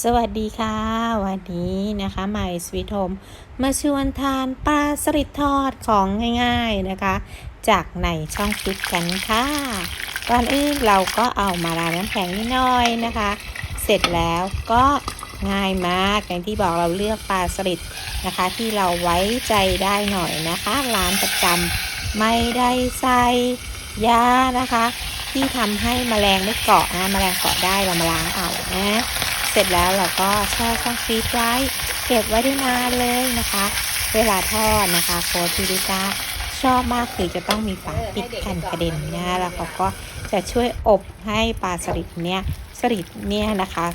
สวัสดีค่ะ วันนี้นะคะใหม่สวีทโฮมมาชวนทานปลาสลิดทอดของง่ายๆนะคะ จากในช่องฟิตกันค่ะก่อนอื่นเราก็เอามาล้างน้ำแข็งนิดหน่อยนะคะ เสร็จแล้วก็ง่ายมากอย่างที่บอกเราเลือกปลาสลิดนะคะ ที่เราไว้ใจได้หน่อยนะคะร้านประจำไม่ได้ใส่ยานะคะ ที่ทำให้แมลงไม่เกาะนะแมลงเกาะได้เรามาล้างเอานะ เสร็จแล้วเราก็แช่ช่องฟรีซไว้เก็บไว้ได้นานเลยนะคะ เวลาทอดนะคะโค้ชพิริตาชอบมากคือจะต้องมีฝาปิดกันกระเด็นนะแล้วเขาก็จะช่วยอบให้ปลาสลิดเนี่ยสลิดเนี่ยนะคะ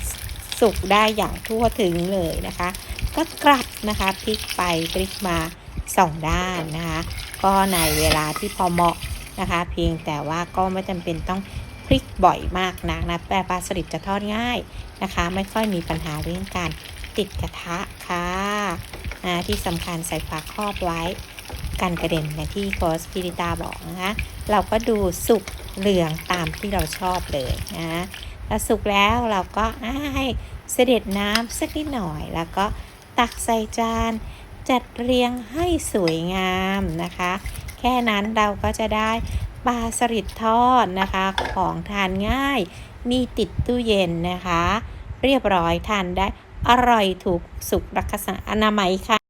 สุกได้อย่างทั่วถึงเลยนะคะ ก็กลับนะคะพลิกไปพลิกมาสองด้านนะคะ ก็ในเวลาที่พอเหมาะนะคะ เพียงแต่ว่าก็ไม่จำเป็นต้อง พลิกบ่อยมากนักนะแต่ปลาสลิดจะทอดง่ายนะคะ ไม่ค่อยมีปัญหาเรื่องการติดกระทะค่ะอ่าที่สำคัญใส่ฝาครอบไว้กันกระเด็นอย่างที่โค้ชพิริตาบอกนะคะเราก็ดูสุกเหลืองตามที่เราชอบเลยนะแล้วสุกแล้วเราก็ให้เสด็จน้ำสักนิดหน่อย แล้วก็ตักใส่จานจัดเรียงให้สวยงามนะคะ แค่นั้นเราก็จะได้ ปลาสลิดทอดนะคะ ของทานง่าย มีติดตู้เย็นนะคะ เรียบร้อยทานได้อร่อยถูกสุขรักษาอนามัยค่ะ